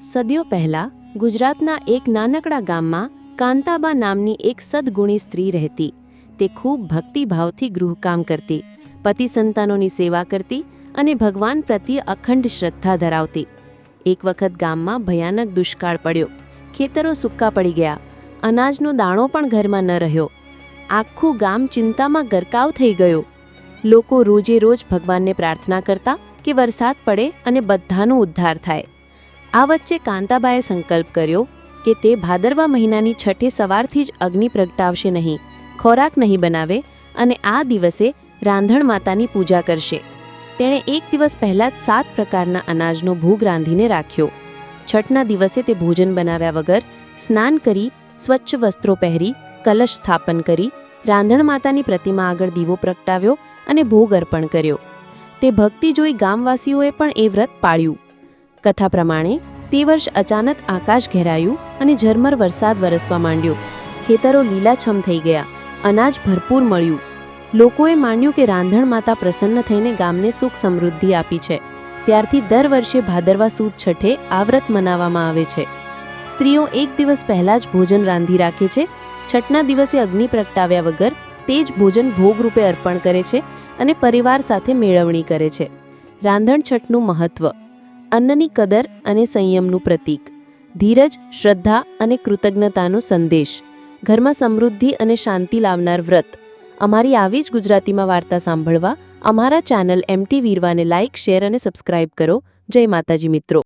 સદીઓ પહેલા ગુજરાતના એક નાનકડા ગામમાં કાંતાબા નામની એક સદગુણી સ્ત્રી રહેતી. તે ખૂબ ભક્તિભાવથી ગૃહકામ કરતી, પતિ સંતાનોની સેવા કરતી અને ભગવાન પ્રત્યે અખંડ શ્રદ્ધા ધરાવતી. એક વખત ગામમાં ભયાનક દુષ્કાળ પડ્યો. ખેતરો સૂકા પડી ગયા. અનાજનો દાણો પણ ઘરમાં ન રહ્યો. આખું ગામ ચિંતામાં ગરકાવ થઈ ગયો. લોકો રોજે રોજ ભગવાનને પ્રાર્થના કરતા કે વરસાદ પડે અને બધાનો ઉદ્ધાર થાય. આ વચ્ચે કાંતાબાએ સંકલ્પ કર્યો કે તે ભાદરવા મહિનાની છઠ્ઠે સવારથી જ અગ્નિ પ્રગટાવશે નહીં, ખોરાક નહીં બનાવે અને આ દિવસે રાંધણ માતાની પૂજા કરશે. તેણે એક દિવસ પહેલાં જ સાત પ્રકારના અનાજનો ભોગ રાંધીને રાખ્યો. છઠના દિવસે તે ભોજન બનાવ્યા વગર સ્નાન કરી, સ્વચ્છ વસ્ત્રો પહેરી, કલશ સ્થાપન કરી, રાંધણ માતાની પ્રતિમા આગળ દીવો પ્રગટાવ્યો અને ભોગ અર્પણ કર્યો. તે ભક્તિ જોઈ ગામવાસીઓએ પણ એ વ્રત પાળ્યું. કથા પ્રમાણે તે વર્ષ અચાનક આકાશ ઘેરાયું અને ઝરમર વરસાદ વરસવા માંડ્યો. ખેતરો લીલાછમ થઈ ગયા. અનાજ ભરપૂર મળ્યું. લોકોએ માન્યું કે રાંધણ માતા પ્રસન્ન થઈને ગામને સુખ સમૃદ્ધિ આપી છે. ત્યારથી દર વર્ષે ભાદરવા સુદ છઠે આ વ્રત મનાવવામાં આવે છે. સ્ત્રીઓ એક દિવસ પહેલાં જ ભોજન રાંધી રાખે છે. છઠના દિવસે અગ્નિ પ્રગટાવ્યા વગર તે જ ભોજન ભોગરૂપે અર્પણ કરે છે અને પરિવાર સાથે મેળવણી કરે છે. રાંધણ છઠનું મહત્વ અન્નની કદર અને સંયમનું પ્રતીક. ધીરજ, શ્રદ્ધા અને કૃતજ્ઞતાનો સંદેશ. ઘરમાં સમૃદ્ધિ અને શાંતિ લાવનાર વ્રત. અમારી આવી જ ગુજરાતીમાં વાર્તા સાંભળવા અમારા ચેનલ એમટી વીરવાને લાઇક શેર અને સબસ્ક્રાઇબ કરો. જય માતાજી મિત્રો.